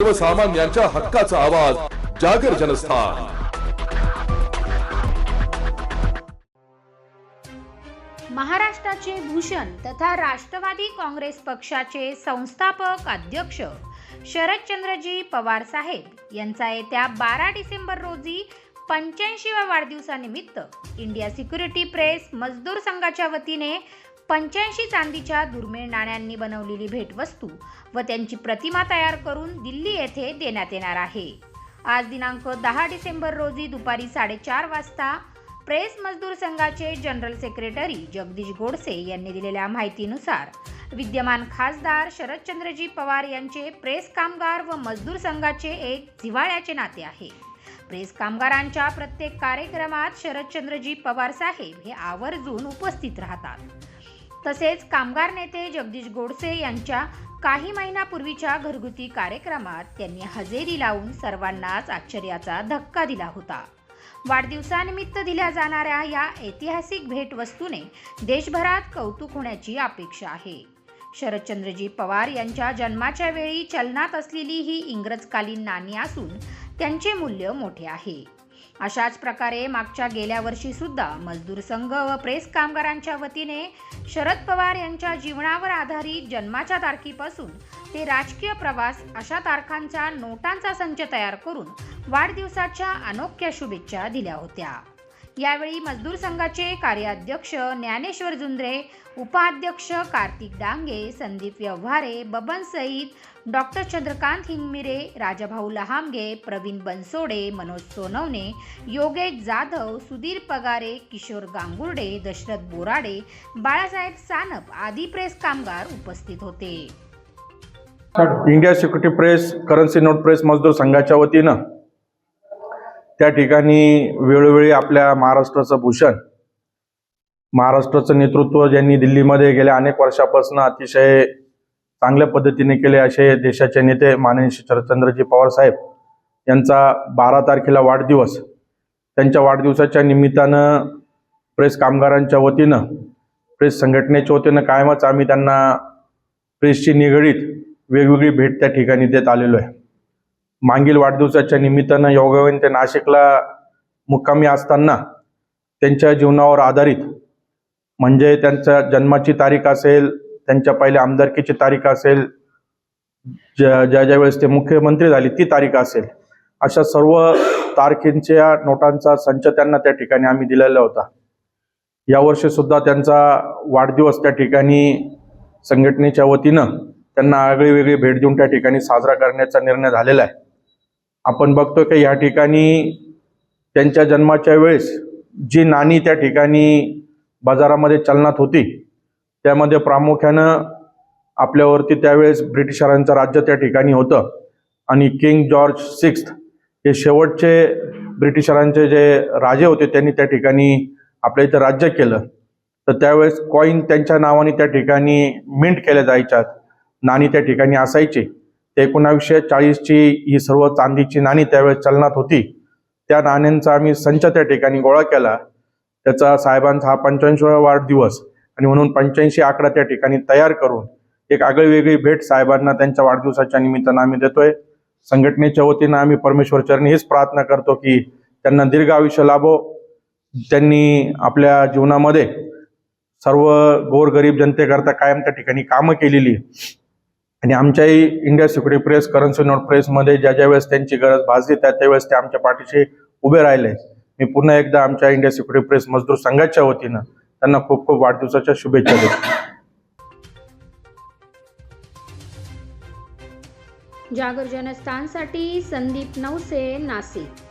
सर्वसामान्यांच्या हक्काचा आवाज जागर जनस्थान. महाराष्ट्राचे भूषण तथा राष्ट्रवादी काँग्रेस पक्षाचे संस्थापक अध्यक्ष शरदचंद्रजी पवार साहेब यांचा येत्या बारा डिसेंबर रोजी पंच्याऐंशीव्या वाढदिवसानिमित्त इंडिया सिक्युरिटी प्रेस मजदूर संघाच्या वतीने पंच्याऐंशी चांदीच्या दुर्मिळ नाण्यांनी बनवलेली भेटवस्तू व त्यांची प्रतिमा तयार करून दिल्ली येथे देण्यात येणार आहे. आज दिनांक दहा डिसेंबर रोजी दुपारी साडेचार वाजता प्रेस मजदूर संघाचे जनरल सेक्रेटरी जगदीश गोडसे यांनी दिलेल्या माहितीनुसार विद्यमान खासदार शरदचंद्रजी पवार यांचे प्रेस कामगार व मजदूर संघाचे एक जिव्हाळ्याचे नाते आहे. प्रेस कामगारांच्या प्रत्येक कार्यक्रमात शरदचंद्रजी पवार साहेब हे आवर्जून उपस्थित राहतात. तसेच कामगार नेते जगदीश गोडसे यांच्या काही महिन्यापूर्वीच्या घरगुती कार्यक्रमात त्यांनी हजेरी लावून सर्वांनाच आश्चर्याचा धक्का दिला होता. वाढदिवसानिमित्त दिल्या जाणाऱ्या या ऐतिहासिक भेटवस्तूने देशभरात कौतुक होण्याची अपेक्षा आहे. शरदचंद्रजी पवार यांच्या जन्माच्या वेळी चलनात असलेली ही इंग्रजकालीन नाणी असून त्यांचे मूल्य मोठे आहे. अशाच प्रकारे मागच्या गेल्या वर्षी सुद्धा मजदूर संघ व प्रेस कामगारांच्या वतीने शरद पवार यांच्या जीवनावर आधारित जन्माच्या तारखेपासून ते राजकीय प्रवास अशा तारखांचा नोटांचा संच तयार करून वाढदिवसाच्या अनोख्या शुभेच्छा दिल्या होत्या. यावेळी मजदूर संघाचे कार्याध्यक्ष ज्ञानेश्वर जुंद्रे उपाध्यक्ष कार्तिक डांगे संदीप व्यवहारे बबन सईद डॉक्टर चंद्रकांत हिंगमिरे राजाभाऊ लहामगे प्रवीण बनसोडे मनोज सोनवणे योगेश जाधव सुधीर पगारे किशोर गांगुर्डे दशरथ बोराडे बाळासाहेब सानप आदी प्रेस कामगार उपस्थित होते. India security press currency note press मजदूर संघाच्या वतीनं त्या ठिकाणी वेळोवेळी आपल्या महाराष्ट्राचं भूषण महाराष्ट्राचं नेतृत्व ज्यांनी दिल्लीमध्ये गेल्या अनेक वर्षापासून अतिशय चांगल्या पद्धतीने केले असे देशाचे नेते माननीय शरदचंद्रजी पवार साहेब यांचा बारा तारखेला वाढदिवस त्यांच्या वाढदिवसाच्या निमित्तानं प्रेस कामगारांच्या वतीनं प्रेस संघटनेच्या वतीनं कायमच आम्ही त्यांना प्रेसशी निगडीत वेगवेगळी भेट त्या ठिकाणी देत आलेलो आहे. मागील वाढदिवसाच्या निमित्तानं योगावेन ते नाशिकला मुक्कामी असताना त्यांच्या जीवनावर आधारित म्हणजे त्यांच्या जन्माची तारीख असेल त्यांच्या पहिल्या आमदारकीची तारीख असेल ज्या ज्या ज्या वेळेस ते मुख्यमंत्री झाले ती तारीख असेल अशा सर्व तारखेंच्या नोटांचा संच त्यांना त्या ठिकाणी आम्ही दिलेला होता. यावर्षी सुद्धा त्यांचा वाढदिवस त्या ठिकाणी संघटनेच्या वतीनं त्यांना आगळी वेगळी भेट देऊन त्या ठिकाणी साजरा करण्याचा निर्णय झालेला आहे. आपण बघतो की या ठिकाणी त्यांच्या जन्माच्या वेळेस जी नाणी त्या ठिकाणी बाजारामध्ये चलनात होती त्यामध्ये प्रामुख्यानं आपल्यावरती त्यावेळेस ब्रिटिशरांचं राज्य त्या ठिकाणी होतं. आणि किंग जॉर्ज सिक्स हे शेवटचे ब्रिटिशरांचे जे राजे होते त्यांनी त्या ठिकाणी आपल्या इथं राज्य केलं. तर त्यावेळेस कॉईन त्यांच्या नावाने त्या ठिकाणी मिंट केल्या जायच्यात. नाणी त्या ठिकाणी असायची. एकोणावीसशे चाळीसची ही सर्व चांदीची नाणी त्यावेळेस चलनात होती. त्या नाण्यांचा आम्ही संच त्या ठिकाणी गोळा केला. त्याचा साहेबांचा हा पंच्याऐंशीवा वाढदिवस आणि म्हणून पंच्याऐंशी आकडा त्या ठिकाणी तयार करून एक आगळी वेगळी भेट साहेबांना त्यांच्या वाढदिवसाच्या निमित्तानं आम्ही देतोय. संघटनेच्या वतीनं आम्ही परमेश्वर चरणी हेच प्रार्थना करतो की त्यांना दीर्घ आयुष्य लाभो. त्यांनी आपल्या जीवनामध्ये सर्व गोरगरीब जनतेकरता कायम त्या ठिकाणी कामं केलेली. आणि आमच्याही India security press currency note प्रेसमध्ये ज्या ज्या वेळेस त्यांची गरज भासली त्या त्यावेळेस ते आमच्या पाठीशी उभे राहिले. मी पुन्हा एकदा आमच्या इंडिया सिक्युरिटी प्रेस मजदूर संघाच्या वतीनं त्यांना खूप खूप वाढदिवसाच्या शुभेच्छा देतो. जागर जनस्थानसाठी संदीप नवसे नाशिक.